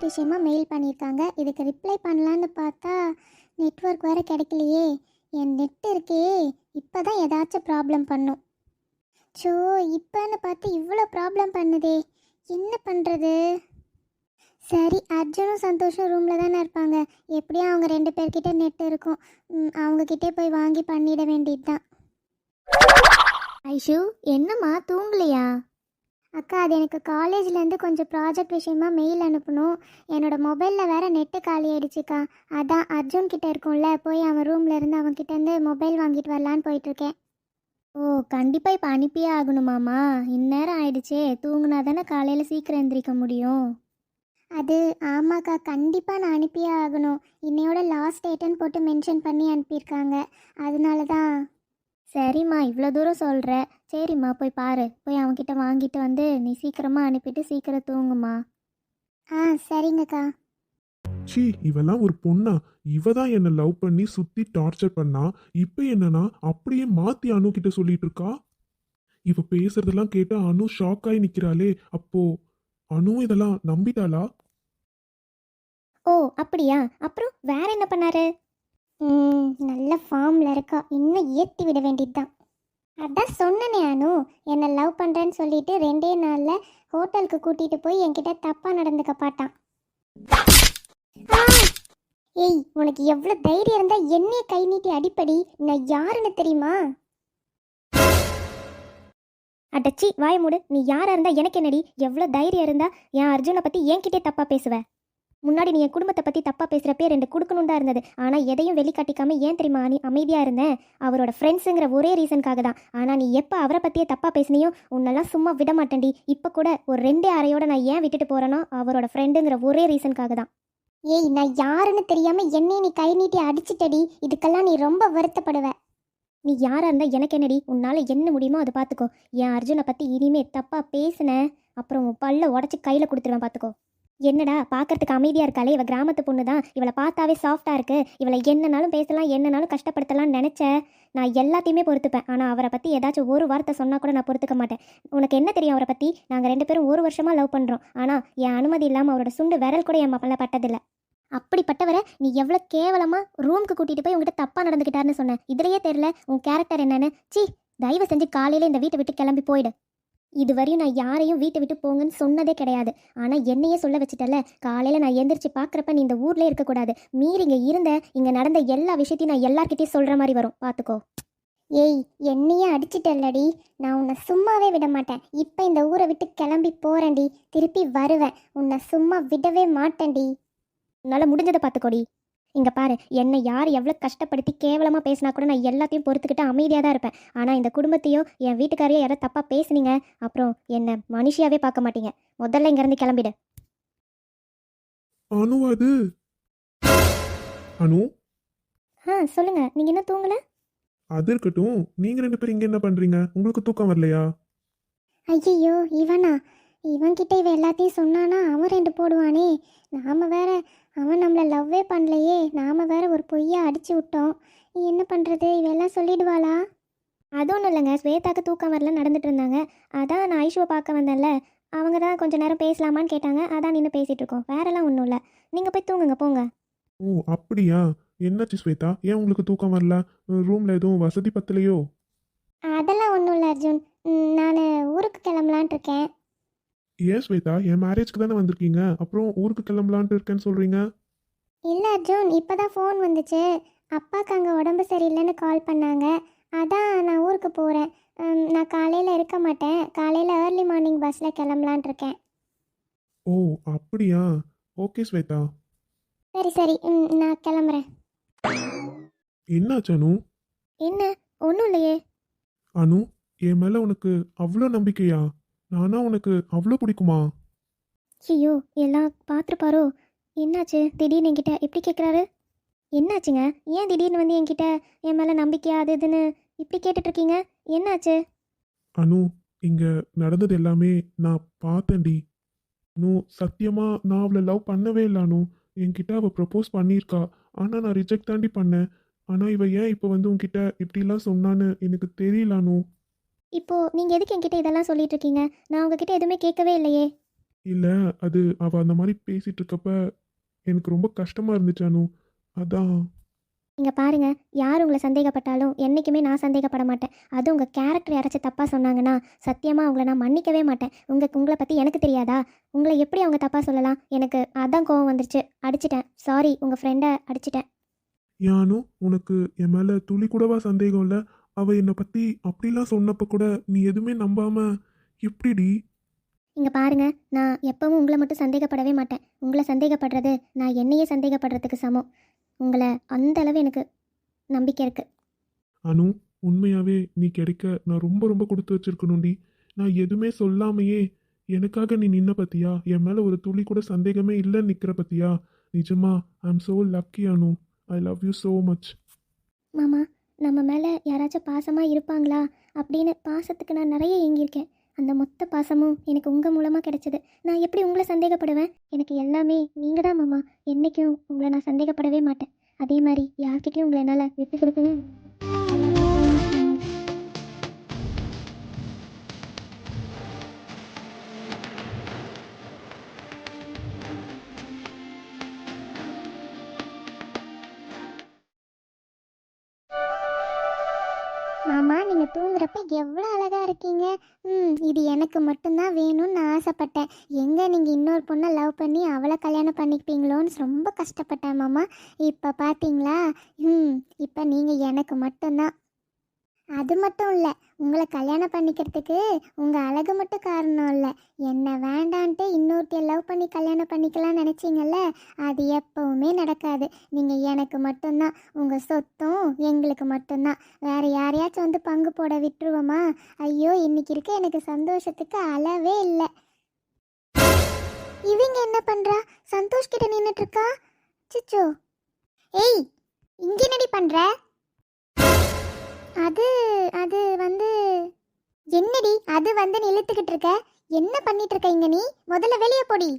Project விஷயமா mail பண்ணியிருக்காங்க. இதுக்கு ரிப்ளை பண்ணலான்னு பார்த்தா நெட்ஒர்க் வேறு கிடைக்கலையே. என் நெட் இருக்கே. இப்போ தான் ஏதாச்சும் ப்ராப்ளம் பண்ணும். ஸோ இப்போன்னு பார்த்து இவ்வளோ ப்ராப்ளம் பண்ணுதே. என்ன பண்ணுறது சரி அர்ஜுனும் சந்தோஷம் ரூமில் தானே இருப்பாங்க. எப்படியும் அவங்க ரெண்டு பேர்கிட்ட நெட் இருக்கும். அவங்கக்கிட்டே போய் வாங்கி பண்ணிட வேண்டியது தான் ஐஷு என்னம்மா தூங்கலையா? அக்கா அது எனக்கு காலேஜ்லேருந்து கொஞ்சம் ப்ராஜெக்ட் விஷயமா மெயில் அனுப்பணும். என்னோட மொபைலில் வேற நெட்டு காலி ஆயிடுச்சுக்கா அதான் அர்ஜுன் கிட்ட இருக்கும்ல போய் அவன் ரூம்ல இருந்து அவன் கிட்ட இருந்து மொபைல் வாங்கிட்டு வரலான்னு போயிட்டு இருக்கேன் ஓ கண்டிப்பாக இப்போ அனுப்பியே ஆகணுமாம்மா இந்நேரம் ஆயிடுச்சே தூங்குனா தானே காலையில் சீக்கிரம் எந்திரிக்க முடியும். அது ஆமாக்கா கண்டிப்பாக நான் அனுப்பியே ஆகணும். இன்னையோட லாஸ்ட் டேட்டுன்னு போட்டு மென்ஷன் பண்ணி அனுப்பியிருக்காங்க. அதனால தான். சரிம்மா இவ்வளோ தூரம் சொல்கிற சரிம்மா போய் பாரு. போய் அவன்கிட்ட வாங்கிட்டு வந்து நீ சீக்கிரமாக அனுப்பிட்டு சீக்கிரம் தூங்குமா ஆ சரிங்கக்கா. ச்சீ இவெல்லாம் ஒரு பொண்ணா? இவ தான் என்ன லவ் பண்ணி சுத்தி டார்ச்சர் பண்ணா? இப்போ என்னன்னா அப்படியே மாத்தி அனு கிட்ட சொல்லிட்டு இருக்கா? இவ பேசுறதெல்லாம் கேட்டு அனு ஷாக் ஆகி நிக்கிறாளே. அப்போ அனு இதெல்லாம் நம்பிட்டாளா? ஓ அப்படியா? அப்புறம் வேற என்ன பண்ணாரு? ம் நல்ல ஃபார்மில் இருக்கா. இன்னும் ஏற்றி விட வேண்டியதுதான். அதான் சொன்னனே அனு. என்னை லவ் பண்ணுறேன்னு சொல்லிட்டு ரெண்டே நாளில் ஹோட்டலுக்கு கூட்டிகிட்டு போய் என்கிட்ட தப்பாக நடந்துக்க பாட்டான். ஏய் உனக்கு எவ்வளோ தைரியம் இருந்தால் என்னையே கை நீட்டி அடிப்படி? நான் யாருன்னு தெரியுமா? அடச்சி வாய மூடு. நீ யாராக இருந்தால் எனக்கு என்னடி? எவ்வளோ தைரியம் இருந்தால் என் அர்ஜுனை பற்றி என்கிட்டே தப்பாக பேசுவ. முன்னாடி நீ என் குடும்பத்தை பத்தி தப்பா பேசுறப்பே ரெண்டு குடுக்கணும் இருந்தது. ஆனா எதையும் வெளிக்காட்டிக்காம ஏன் தெரியுமா நீ அமைதியா இருந்தேன் அவரோட ஃப்ரெண்ட்ஸுங்கிற ஒரே ரீசனுக்காக தான். ஆனா நீ எப்ப அவரை பத்தியே தப்பா பேசினியோ உன்னெல்லாம் சும்மா விட மாட்டேன்டி. இப்ப கூட ஒரு ரெண்டே அறையோட நான் ஏன் விட்டுட்டு போறேனோ அவரோட ஃப்ரெண்டுங்கிற ஒரே ரீசனுக்காக தான். ஏய் நான் யாருன்னு தெரியாம என்னை நீ கை நீட்டி அடிச்சிட்டடி. இதுக்கெல்லாம் நீ ரொம்ப வருத்தப்படுவ. நீ யாரா இருந்தா எனக்கு என்னடி? உன்னால என்ன முடியுமோ அதை பார்த்துக்கோ என் அர்ஜுனை பத்தி இனிமே தப்பா பேசுன. அப்புறம் உன் பல்ல உடச்சி கையில கொடுத்துருவேன் பார்த்துக்கோ என்னடா பார்க்கறதுக்கு அமைதியாக இருக்காளே? இவள் கிராமத்து பொண்ணு தான் இவளை பார்த்தாவே சாஃப்டாக இருக்கு. இவளை என்னனாலும் பேசலாம் என்னனாலும் கஷ்டப்படுத்தலாம்னு நினச்சேன் நான் எல்லாத்தையுமே பொறுத்துப்பேன். ஆனால் அவரை பற்றி ஏதாச்சும் ஒரு வார்த்தை சொன்னால் கூட நான் பொறுத்துக்க மாட்டேன். உனக்கு என்ன தெரியும் அவரை பற்றி நாங்கள் ரெண்டு பேரும் ஒரு வருஷமாக லவ் பண்ணுறோம் ஆனால் என் அனுமதி இல்லாமல் அவரோட சுண்டு விரல் கூட என் மப்பல பட்டதில்ல. அப்படிப்பட்டவரை நீ எவ்வளோ கேவலமாக ரூமுக்கு கூட்டிகிட்டு போய் உங்ககிட்ட தப்பாக நடந்துக்கிட்டாருன்னு சொன்னேன் இதுலையே தெரில உன் கேரக்டர் என்னன்னு. சி தயவு செஞ்சு காலையில் இந்த வீட்டை விட்டு கிளம்பி போயிடு. இதுவரையும் நான் யாரையும் வீட்டை விட்டு போங்கன்னு சொன்னதே கிடையாது. ஆனால் என்னையே சொல்ல வச்சுட்டல காலையில் நான் எந்திரிச்சு பார்க்குறப்ப நீ இந்த ஊரில் இருக்கக்கூடாது. மீறி இங்கே இருந்த இங்கே நடந்த எல்லா விஷயத்தையும் நான் எல்லார்கிட்டையும் சொல்கிற மாதிரி வரும். பார்த்துக்கோ ஏய் என்னையே அடிச்சிட்டல்லடி. நான் உன்னை சும்மாவே விட மாட்டேன். இப்போ இந்த ஊரை விட்டு கிளம்பி போகிறேன்டி திருப்பி வருவேன். உன்னை சும்மா விடவே மாட்டேன்டி. உன்னால் முடிஞ்சதை பார்த்துக்கோடி இங்கே பாரு என்னை யார் எவ்வளோ கஷ்டப்படுத்தி கேவலமாக பேசினா கூட நான் எல்லாத்தையும் பொறுத்துக்கிட்டு அமைதியாக தான் இருப்பேன். ஆனால் இந்த குடும்பத்தையோ என் வீட்டுக்காரையோ யாரோ தப்பாக பேசுனீங்க அப்புறம் என்னை மனுஷியாவே பார்க்க மாட்டீங்க. முதல்ல இங்கேருந்து கிளம்பிடு. அனு அது? அனு? ஆ சொல்லுங்கள் நீங்கள் இன்னும் தூங்கல? அது இருக்கட்டும். நீங்க ரெண்டு பேரும் இங்க என்ன பண்றீங்க? உங்களுக்கு தூக்கம் வரலையா? ஐயோ இவனா? இவன்கிட்ட இவன் எல்லாத்தையும் சொன்னானா அவன் ரெண்டு போடுவானே. நாம வேற அவன் நம்மளை லவ்வே பண்ணலையே. நாம வேற ஒரு பொய்யா அடிச்சு விட்டோம். என்ன பண்ணுறது இவெல்லாம் சொல்லிடுவாளா? அது ஒன்றும் இல்லைங்க. ஸ்வேதாக்கு தூக்கம் வரல நடந்துட்டு இருந்தாங்க. அதான் நான் ஐஷுவை பார்க்க வந்தேன்ல. அவங்க தான் கொஞ்ச நேரம் பேசலாமான்னு கேட்டாங்க. அதான் நின்று பேசிகிட்டு இருக்கோம். வேறெல்லாம் ஒன்றும் இல்லை. நீங்கள் போய் தூங்குங்க போங்க. ஓ அப்படியா? என்னாச்சு ஸ்வேதா? ஏன் உங்களுக்கு தூக்கம் வரல? ரூம்ல எதுவும் வசதி பத்தலையோ? அதெல்லாம் ஒன்றும் இல்லை அர்ஜுன். நான் ஊருக்கு கிளம்பலான் இருக்கேன். ஏன் ஸ்வேதா என் மேரேஜ்க்கு தானே வந்திருக்கீங்க? அப்புறம் ஊருக்கு கிளம்பலான்ட்டு இருக்கேன்னு சொல்றீங்க? இல்லை அர்ஜுன் இப்போ தான் ஃபோன் வந்துச்சு. அப்பாவுக்கு அங்கே உடம்பு சரியில்லைன்னு கால் பண்ணாங்க. அதான் நான் ஊருக்கு போகிறேன் நான் காலையில் இருக்க மாட்டேன். காலையில் ஏர்லி மார்னிங் பஸ்ஸில் கிளம்பலான் இருக்கேன். ஓ அப்படியா? ஓகே ஸ்வேதா சரி சரி. ம், நான் கிளம்புறேன். என்னாச்சு அனு என்ன? ஒன்றும் இல்லையே. அனு என் மேல உனக்கு அவ்வளோ நம்பிக்கையா? நானா உனக்கு அவ்வளோ பிடிக்குமா? ஐயோ எல்லாம் பார்த்துருப்பாரோ என்னாச்சு? திடீர்னு என்கிட்ட எப்படி கேட்குறாரு என்னாச்சுங்க? ஏன் திடீர்னு வந்து என்கிட்ட என் மேலே நம்பிக்கையா அது இதுன்னு இப்படி கேட்டுட்டு இருக்கீங்க என்னாச்சு? அனு இங்க நடந்தது எல்லாமே நான் பார்த்தேன்டி. அனு சத்தியமா நான் அவளை லவ் பண்ணவே இல்லை அனு. என்கிட்ட அவள் ப்ரப்போஸ் பண்ணியிருக்கா. ஆனால் நான் ரிஜெக்ட் தாண்டி பண்ணேன். ஆனால் இவ ஏன் இப்போ வந்து உன்கிட்ட இப்படிலாம் சொன்னான்னு எனக்கு தெரியல அனு. இப்போ நீங்கள் எதுக்கு என்கிட்ட இதெல்லாம் சொல்லிட்டு இருக்கீங்க நான் உங்ககிட்ட எதுவுமே கேட்கவே இல்லையே. இல்லை அது அவள் அந்த மாதிரி பேசிட்டு இருக்கப்ப எனக்கு ரொம்ப கஷ்டமாக இருந்துச்சு அனு. அதான். இங்கே பாருங்க யார் உங்களை சந்தேகப்பட்டாலும் என்றைக்குமே நான் சந்தேகப்பட மாட்டேன். அதுவும் உங்கள் கேரக்டர் யாராச்சும் தப்பாக சொன்னாங்கன்னா சத்தியமாக அவங்கள நான் மன்னிக்கவே மாட்டேன். உங்கள் உங்களை பற்றி எனக்கு தெரியாதா? உங்களை எப்படி அவங்க தப்பாக சொல்லலாம்? எனக்கு அதான் கோவம் வந்துருச்சு. அடிச்சிட்டேன். சாரி உங்கள் ஃப்ரெண்டை அடிச்சிட்டேன். அனு? உனக்கு என் மேலே துளி கூடவா சந்தேகம் இல்லை? அவள் என்னை பற்றி அப்படிலாம் சொன்னப்ப கூட நீ எதுவுமே நம்பாம எப்படிடி? இங்கே பாருங்க நான் எப்பவும் உங்களை மட்டும் சந்தேகப்படவே மாட்டேன். உங்களை சந்தேகப்படுறது நான் என்னையே சந்தேகப்படுறதுக்கு சமம். உங்களை அந்த அளவு எனக்கு நம்பிக்கை இருக்குது அனு உண்மையாவே நீ கிடைக்க நான் ரொம்ப ரொம்ப கொடுத்து வச்சிருக்கணும்டி. நான் எதுவுமே சொல்லாமையே எனக்காக நீ நின்ன பத்தியா? என் மேல ஒரு துளி கூட சந்தேகமே இல்லைன்னு நிக்கிற பத்தியா? நிஜமா I am so lucky Anu. I love you so much மாமா நம்ம மேலே யாராச்சும் பாசமாக இருப்பாங்களா அப்படின்னு பாசத்துக்கு நான் நிறைய ஏங்கியிருக்கேன். அந்த மொத்த பாசமும் எனக்கு உங்கள் மூலமாக கிடைச்சது. நான் எப்படி உங்களை சந்தேகப்படுவேன்? எனக்கு எல்லாமே நீங்கள் தான் மாமா. என்றைக்கும் உங்களை நான் சந்தேகப்படவே மாட்டேன். அதே மாதிரி யார்கிட்டையும் உங்களை என்னால் விட்டு கொடுக்கவே நீங்கள் எவ்வளோ அழகாக இருக்கீங்க. ம் இது எனக்கு மட்டும்தான் வேணும்னு நான் ஆசைப்பட்டேன். எங்கே நீங்கள் இன்னொரு பொண்ணை லவ் பண்ணி அவளை கல்யாணம் பண்ணிப்பீங்களோன்னு ரொம்ப கஷ்டப்பட்டேன் மாமா. இப்போ பார்த்தீங்களா ம் இப்போ நீங்கள் எனக்கு மட்டும்தான் அது மட்டும் இல்லை உங்களை கல்யாணம் பண்ணிக்கிறதுக்கு உங்கள் அழகு மட்டும் காரணம் இல்லை. என்ன வேண்டான்ட்டு இன்னொருத்தைய லவ் பண்ணி கல்யாணம் பண்ணிக்கலாம்னு நினச்சிங்கல்ல அது எப்போவுமே நடக்காது. நீங்கள் எனக்கு மட்டும்தான் உங்கள் சொத்தும் எங்களுக்கு மட்டும்தான். வேறு யாரையாச்சும் வந்து பங்கு போட விட்டுருவோமா? ஐயோ இன்றைக்கி இருக்க எனக்கு சந்தோஷத்துக்கு அளவே இல்லை. இவங்க என்ன பண்ணுறா சந்தோஷ் கிட்ட நின்னுட்டு சிச்சோ ஏய் இங்கே என்னடி பண்ணுற அது அது வந்து என்னடி அது வந்து இழுத்துக்கிட்டு இருக்க? என்ன பண்ணிட்டு இருக்க இங்க நீ? முதல்ல வெளியே போடி.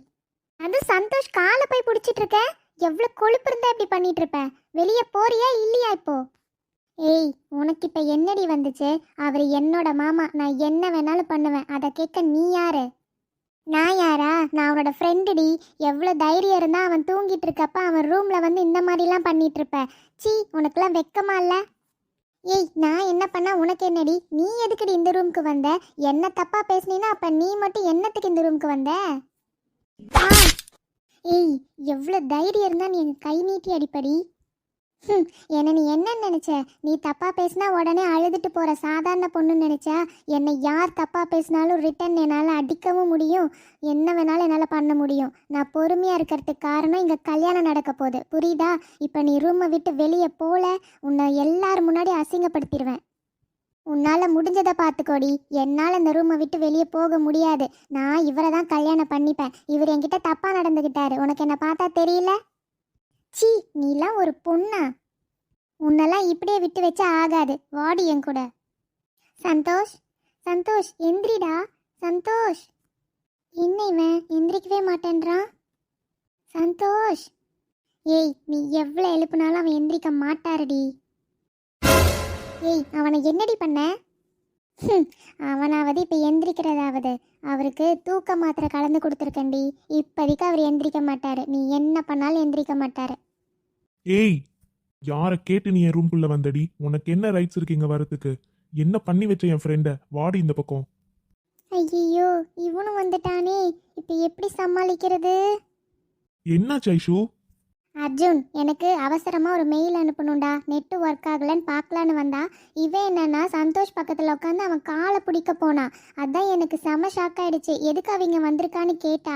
அது சந்தோஷ் காலை போய் பிடிச்சிட்டு இருக்க? எவ்வளவு கொழுப்பு இருந்தா இப்படி பண்ணிட்டு இருப்ப? வெளியே போறியா இல்லையா இப்போ? ஏய் உனக்கு இப்ப என்னடி வந்துச்சு? அவர் என்னோட மாமா. நான் என்ன வேணாலும் பண்ணுவேன். அதை கேட்க நீ யாரு? நான் யாரா? நான் அவனோட ஃப்ரெண்டுடி எவ்வளோ தைரியம் இருந்தால் அவன் தூங்கிட்டு இருக்கப்ப அவன் ரூமில் வந்து இந்த மாதிரிலாம் பண்ணிட்டு இருப்ப. சீ உனக்குலாம் வெக்கமா இல்லை? ஏய் நான் என்ன பண்ணா உனக்கு என்னடி? நீ எதுக்குடி இந்த ரூமுக்கு வந்த? என்ன தப்பா பேசுனீன்னா அப்ப நீ மட்டும் என்னத்துக்கு இந்த ரூமுக்கு வந்த? ஏய் எவ்வளோ தைரியம் இருந்தா நீ கை நீட்டி அடிப்படி? என்ன நீ என்ன நினைச்ச? நீ தப்பா பேசினா உடனே அழுதுட்டு போற சாதாரண பொண்ணுன்னு நினைச்சா? என்னை யார் தப்பா பேசினாலும் ரிட்டன் என்னால் அடிக்கவும் முடியும். என்ன வேணாலும் என்னால் பண்ண முடியும். நான் பொறுமையா இருக்கிறதுக்கு காரணம் இங்க கல்யாணம் நடக்க போகுது. புரியுதா? இப்போ நீ ரூமை விட்டு வெளியே போல உன்னை எல்லார் முன்னாடி அசிங்கப்படுத்திடுவேன் உன்னால் முடிஞ்சதை பார்த்துக்கோடி என்னால் இந்த ரூமை விட்டு வெளியே போக முடியாது. நான் இவரை தான் கல்யாணம் பண்ணிப்பேன். இவர் என்கிட்ட தப்பாக நடந்துக்கிட்டாரு உனக்கு என்னை பார்த்தா தெரியல? சீ நீலாம் ஒரு பொண்ணா? உன்னெல்லாம் இப்படியே விட்டு வச்சா ஆகாது. வாடி என் கூட. சந்தோஷ் சந்தோஷ் எந்திரிடா. சந்தோஷ். என்ன இவன்? எந்திரிக்கவே மாட்டேன்றான். சந்தோஷ். ஏய் நீ எவ்வளோ எழுப்புனாலும் அவன் எந்திரிக்க மாட்டாருடி. ஏய் அவனை என்னடி பண்ண? அவனாவது இப்போ எந்திரிக்கிறதாவது. அவருக்கு தூக்க மாத்திரை கலந்து கொடுத்துருக்கேன்டி. இப்போதைக்கு அவர் எந்திரிக்க மாட்டாரு. நீ என்ன பண்ணாலும் எந்திரிக்க மாட்டாரு. ஏய் யாரை கேட்டு நீ என் ரூம்குள்ள வந்தடி? உனக்கு என்ன ரைட்ஸ் இருக்கு இங்க வரதுக்கு என்ன பண்ணி வச்ச என் ஃப்ரெண்ட வாடி இந்த பக்கம். ஐயோ இவனும் வந்துட்டானே. இப்போ எப்படி சமாளிக்கிறது? என்னாச்சு ஐஷு? அர்ஜுன் எனக்கு அவசரமாக ஒரு மெயில் அனுப்பணும்டா. நெட்டு ஒர்க் ஆகலைன்னு பார்க்கலான்னு வந்தா இவன் என்னன்னா சந்தோஷ் பக்கத்தில் உட்காந்து அவன் காலை பிடிக்க போனான் அதான் எனக்கு செம ஷாக் ஆயிடுச்சு. எதுக்கு அவங்க வந்திருக்கான்னு கேட்டா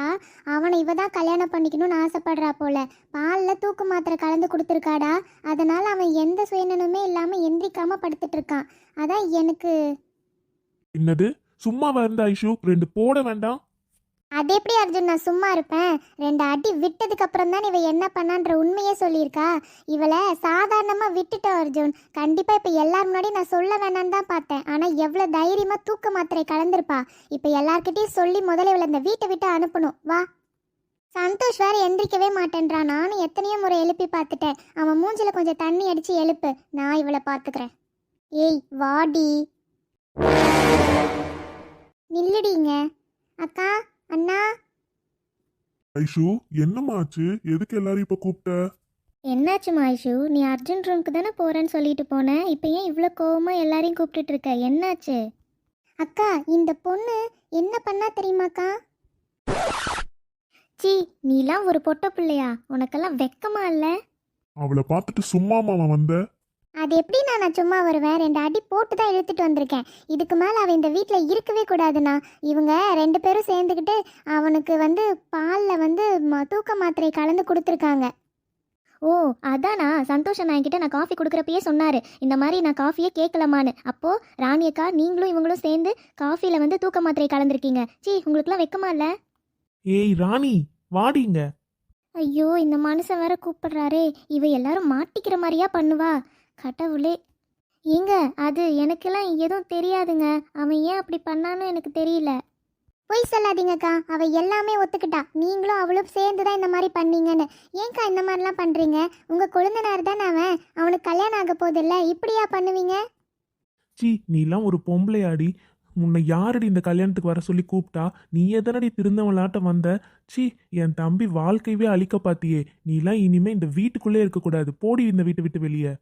அவனை இவ தான் கல்யாணம் பண்ணிக்கணும்னு ஆசைப்படுறா போல. பாலில் தூக்கு மாத்திரை கலந்து கொடுத்துருக்காடா. அதனால் அவன் எந்த சுயநலமே இல்லாமல் எந்திரிக்காமல் படுத்துட்டு இருக்கான். அதான் எனக்கு என்னது? சும்மாவா இருந்த ஐஷு? ரெண்டு போட வேண்டாம். அது எப்படி அர்ஜுன் நான் சும்மா இருப்பேன்? ரெண்டு அடி விட்டதுக்கு அப்புறம் தான் இவ என்ன பண்ணான்ற உண்மையே சொல்லியிருக்கா. இவளை சாதாரணமா விட்டுட்டோம் அர்ஜுன். கண்டிப்பா இப்ப எல்லார் முன்னாடி நான் சொல்ல வேணாம்னு தான் பார்த்தேன். ஆனா எவ்வளவு தைரியமா தூக்க மாத்திரை கலந்திருப்பா. இப்ப எல்லார்கிட்டயும் சொல்லி முதல்ல இவளை இந்த வீட்டை விட்டு அனுப்பணும். வா. சந்தோஷ் வேற எந்திரிக்கவே மாட்டேன்றான் நானும் எத்தனையோ முறை எழுப்பி பார்த்துட்டேன். அவன் மூஞ்சில கொஞ்சம் தண்ணி அடிச்சு எழுப்பு. நான் இவளை பார்த்துக்கிறேன். ஏய் வாடி. நில்லுடிங்க அக்கா அண்ணா. ஐஷு என்னம்மா ஆச்சு? எதுக்கு எல்லாரும் இப்ப கூப்பிட்ட? என்னாச்சு மாய்ஷு நீ அர்ஜுன் ரூமுக்கு தானே போறேன்னு சொல்லிட்டு போன? இப்போ ஏன் இவ்வளோ கோவமா எல்லாரையும் கூப்பிட்டுட்டு இருக்க? என்னாச்சு? அக்கா இந்த பொண்ணு என்ன பண்ணா தெரியுமாக்கா? சி நீலாம் ஒரு பொட்ட பிள்ளையா? உனக்கெல்லாம் வெக்கமா இல்ல? அவளை பார்த்துட்டு சும்மா மாமா வந்த. அது எப்படி நான் சும்மா வருவேன். ரெண்டு அடி போட்டு தான் இழுத்துட்டு வந்திருக்கேன். இதுக்கு மேலே அவன் இந்த வீட்டில் இருக்கவே கூடாதுண்ணா. இவங்க ரெண்டு பேரும் சேர்ந்துக்கிட்டு அவனுக்கு வந்து பாலில் வந்து தூக்க மாத்திரை கலந்து கொடுத்துருக்காங்க. ஓ அதானா சந்தோஷம் என்கிட்ட நான் காஃபி கொடுக்குறப்பயே சொன்னார். இந்த மாதிரி நான் காஃபியே கேட்கலாமான்னு. அப்போது ராணி அக்கா நீங்களும் இவங்களும் சேர்ந்து காஃபியில் வந்து தூக்க மாத்திரை கலந்துருக்கீங்க. சீ உங்களுக்குலாம் வெக்கமா இல்லை? ஏய் ராணி வாடிங்க. ஐயோ இந்த மனுஷன் வேற கூப்பிடுறாரே. இவ எல்லாரும் மாட்டிக்கிற மாதிரியா பண்ணுவா? கடவுளே. ஏங்க அது எனக்கெல்லாம் எதுவும் தெரியாதுங்க. அவன் ஏன் அப்படி பண்ணான்னு எனக்கு தெரியல. பொய் சொல்லாதீங்கக்கா. அவ எல்லாமே ஒத்துக்கிட்டா. நீங்களும் அவளும் சேர்ந்து தான் இந்த மாதிரி பண்ணீங்கன்னு. ஏன்க்கா இந்த மாதிரிலாம் பண்றீங்க? உங்க கொழுந்தனார் தானே அவன்? அவனுக்கு கல்யாணம் ஆக போதில்ல இப்படியா பண்ணுவீங்க? சி நீலாம் ஒரு பொம்பளையாடி. உன்னை யாரடி இந்த கல்யாணத்துக்கு வர சொல்லி கூப்பிட்டா? நீ எதனடி திருந்தவளாட்ட வந்த? சி என் தம்பி வாழ்க்கையவே அழிக்க பாத்தியே. நீலாம் இனிமே இந்த வீட்டுக்குள்ளே இருக்கக்கூடாது போடி இந்த வீட்டை விட்டு வெளியே.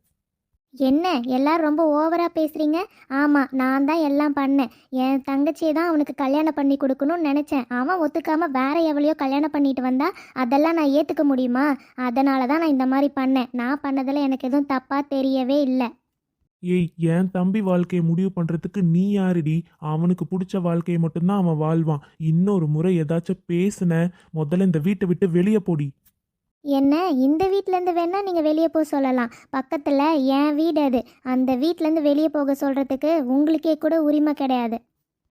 என்ன எல்லாரும் ரொம்ப ஓவராக பேசுகிறீங்க ஆமாம் நான் தான் எல்லாம் பண்ணேன். என் தங்கச்சியை தான் அவனுக்கு கல்யாணம் பண்ணி கொடுக்கணும்னு நினச்சேன். அவன் ஒத்துக்காமல் வேற எவளையோ கல்யாணம் பண்ணிட்டு வந்தா அதெல்லாம் நான் ஏற்றுக்க முடியுமா? அதனால தான் நான் இந்த மாதிரி பண்ணேன். நான் பண்ணதில் எனக்கு எதுவும் தப்பாக தெரியவே இல்லை. ஏய் என் தம்பி வாழ்க்கையை முடிவு பண்ணுறதுக்கு நீ யாருடி? அவனுக்கு பிடிச்ச வாழ்க்கையை மட்டும்தான் அவன் வாழ்வான். இன்னொரு முறை ஏதாச்சும் பேசுன முதல்ல இந்த வீட்டை விட்டு வெளியே போடி. என்ன? இந்த வீட்டிலேருந்து வேணால் நீங்கள் வெளியே போக சொல்லலாம். பக்கத்தில் என் வீடு அது. அந்த வீட்டிலேருந்து வெளியே போக சொல்கிறதுக்கு உங்களுக்கே கூட உரிமை கிடையாது.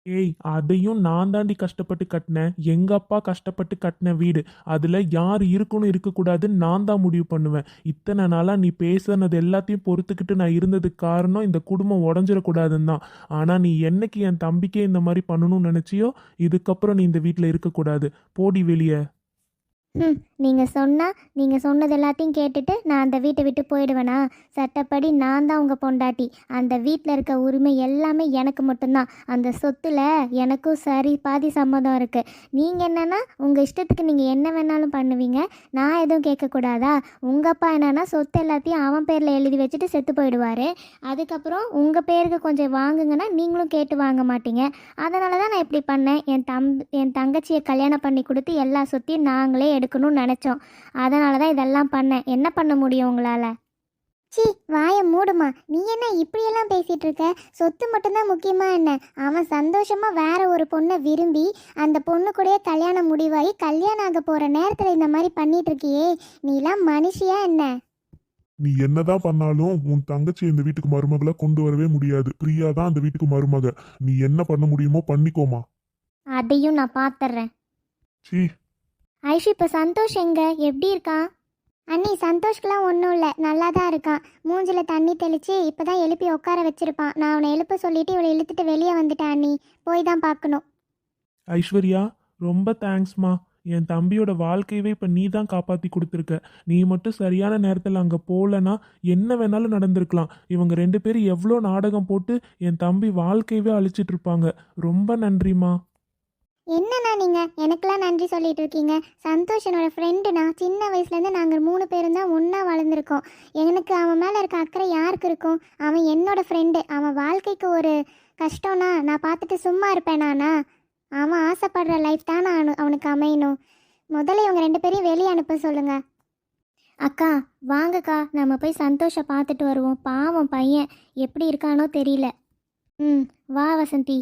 ஏய் அதையும் நான் தாண்டி கஷ்டப்பட்டு கட்டினேன். எங்க அப்பா கஷ்டப்பட்டு கட்டின வீடு. அதுல யார் இருக்கணும் இருக்கக்கூடாதுன்னு நான் தான் முடிவு பண்ணுவேன். இத்தனை நாளா நீ பேசுனது எல்லாத்தையும் பொறுத்துக்கிட்டு நான் இருந்ததுக்கு காரணம் இந்த குடும்பம் உடஞ்சிடக்கூடாதுன்னு தான். ஆனா நீ என்னைக்கு என் தம்பிக்கே இந்த மாதிரி பண்ணணும்னு நினைச்சியோ இதுக்கப்புறம் நீ இந்த வீட்டில் இருக்கக்கூடாது. போடி வெளியே. ம் நீங்கள் சொன்னால் நீங்கள் சொன்னது எல்லாத்தையும் கேட்டுட்டு நான் அந்த வீட்டை விட்டு போயிடுவேனா? சட்டப்படி நான் தான் உங்கள் பொண்டாட்டி. அந்த வீட்டில் இருக்க உரிமை எல்லாமே எனக்கு மட்டும்தான். அந்த சொத்தில் எனக்கும் சரி பாதி சம்மதம் இருக்குது நீங்கள் என்னென்னா உங்கள் இஷ்டத்துக்கு நீங்கள் என்ன வேணாலும் பண்ணுவீங்க. நான் எதுவும் கேட்கக்கூடாதா? உங்கள் அப்பா என்னென்னா சொத்து எல்லாத்தையும் அவன் பேரில் எழுதி வச்சுட்டு செத்து போயிடுவார். அதுக்கப்புறம் உங்கள் பேருக்கு கொஞ்சம் வாங்குங்கன்னா நீங்களும் கேட்டு வாங்க மாட்டீங்க. அதனால தான் நான் இப்படி பண்ணேன். என் தம் என் தங்கச்சியை கல்யாணம் பண்ணி கொடுத்து எல்லா சொத்தையும் நாங்களே எடுக்கணும்னு நினச்சோம். அதனால தான் இதெல்லாம் பண்ணேன். என்ன பண்ண முடியும் உங்களால்? சி வாயை மூடுமா. நீ என்ன இப்படியெல்லாம் பேசிட்டு இருக்க? சொத்து மட்டும்தான் முக்கியமா என்ன? அவன் சந்தோஷமா வேற ஒரு பொண்ணை விரும்பி அந்த பொண்ணு கூடயே கல்யாணம் முடிவாகி கல்யாணம் ஆக போற நேரத்துல இந்த மாதிரி பண்ணிட்டு இருக்கியே. நீலாம் மனுஷியா என்ன? நீ என்னதான் பண்ணாலும் உன் தங்கச்சி இந்த வீட்டுக்கு மருமகளை கொண்டு வரவே முடியாது. பிரியா தான் அந்த வீட்டுக்கு மருமக. நீ என்ன பண்ண முடியுமோ பண்ணிக்கோமா. அதையும் நான் பார்த்துறேன் சீ ஐஷு இப்போ சந்தோஷ் எங்க? எப்படி இருக்கான்? அண்ணி சந்தோஷ்க்கெலாம் ஒன்றும் இல்லை. நல்லா தான் இருக்கான். மூஞ்சில் தண்ணி தெளித்து இப்போ தான் எழுப்பி உட்கார வச்சிருப்பான். நான் அவனை எழுப்ப சொல்லிட்டு இவளை இழுத்துட்டு வெளியே வந்துட்டேன் அண்ணி. போய் தான் பார்க்கணும். ஐஸ்வர்யா ரொம்ப தேங்க்ஸ்மா. என் தம்பியோட வாழ்க்கையவே இப்போ நீ தான் காப்பாற்றி கொடுத்துருக்க. நீ மட்டும் சரியான நேரத்தில் அங்கே போகலனா என்ன வேணாலும் நடந்திருக்கலாம். இவங்க ரெண்டு பேரும் எவ்வளோ நாடகம் போட்டு என் தம்பி வாழ்க்கையவே அழிச்சிட்டு இருப்பாங்க. ரொம்ப நன்றிம்மா. என்னண்ணா நீங்கள் எனக்கெல்லாம் நன்றி சொல்லிட்டு இருக்கீங்க சந்தோஷ் என்னோட ஃப்ரெண்டுண்ணா சின்ன வயசுலேருந்து நாங்கள் மூணு பேரும் தான் ஒன்றா வளர்ந்துருக்கோம். எனக்கு அவன் மேலே இருக்க அக்கறை யாருக்கு இருக்கும்? அவன் என்னோட ஃப்ரெண்டு அவன் வாழ்க்கைக்கு ஒரு கஷ்டம்னா நான் பார்த்துட்டு சும்மா இருப்பேனாண்ணா? அவன் ஆசைப்படுற லைஃப் தான் நான் அவனுக்கு அமையணும். முதல்ல இவங்க ரெண்டு பேரையும் வெளியே அனுப்ப சொல்லுங்கள் அக்கா வாங்கக்கா. நம்ம போய் சந்தோஷை பார்த்துட்டு வருவோம். பாவம் பையன். எப்படி இருக்கானோ தெரியல. ம் வா வசந்தி.